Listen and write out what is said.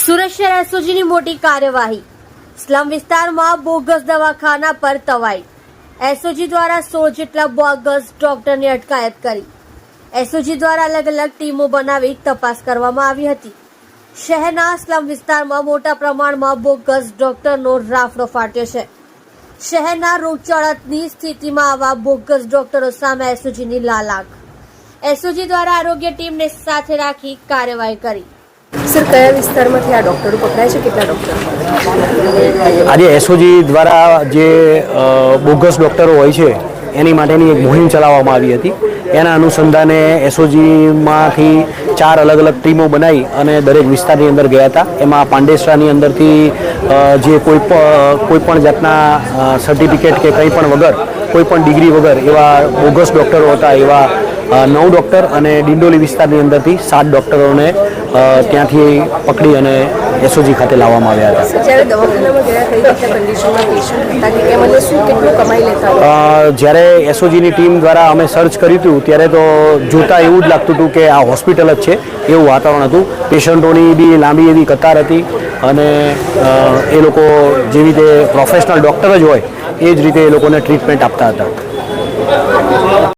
શહેર એસઓજીની મોટી કાર્યવાહી. સ્લમ વિસ્તારમાં બોગસ દવાખાના પર તવાઈ. એસઓજી દ્વારા સો જેટલા બોગસ ડોક્ટરની અટકાયત કરી. એસઓજી દ્વારા અલગ અલગ ટીમો બનાવી તપાસ કરવામાં આવી હતી. શહેરના સ્લમ વિસ્તારમાં મોટા પ્રમાણમાં બોગસ ડોક્ટરનો રાફડો ફાટ્યો છે. શહેરના રોગચાળાની સ્થિતિમાં આવા બોગસ ડોક્ટરો સામે એસઓજીની લાલાક. એસઓજી દ્વારા આરોગ્ય ટીમને સાથે રાખી કાર્યવાહી કરી. સર, કયા વિસ્તારમાંથી આ ડૉક્ટરો પકડાય છે? કેટલા ડૉક્ટર? આજે એસઓજી દ્વારા જે બોગસ ડૉક્ટરો હોય છે, એની માટેની એક મુહિમ ચલાવવામાં આવી હતી. એના અનુસંધાને એસઓજીમાંથી ચાર અલગ અલગ ટીમો બનાવી અને દરેક વિસ્તારની અંદર ગયા હતા. એમાં પાંડેસરાની અંદરથી જે કોઈ કોઈ પણ જાતના સર્ટિફિકેટ કે કંઈ પણ વગર, કોઈ પણ ડિગ્રી વગર એવા બોગસ ડૉક્ટરો હતા, એવા નવ ડૉક્ટર અને ડિંડોલી વિસ્તારની અંદરથી સાત ડૉક્ટરોને ત્યાંથી પકડી અને એસઓજી ખાતે લાવવામાં આવ્યા હતા. જ્યારે એસઓજીની ટીમ દ્વારા અમે સર્ચ કર્યું હતું ત્યારે તો જોતા એવું જ લાગતું હતું કે આ હોસ્પિટલ જ છે એવું વાતાવરણ હતું. પેશન્ટોની બી લાંબી એવી કતાર હતી અને એ લોકો જેવી રીતે પ્રોફેશનલ ડૉક્ટર જ હોય એ જ રીતે એ લોકોને ટ્રીટમેન્ટ આપતા હતા.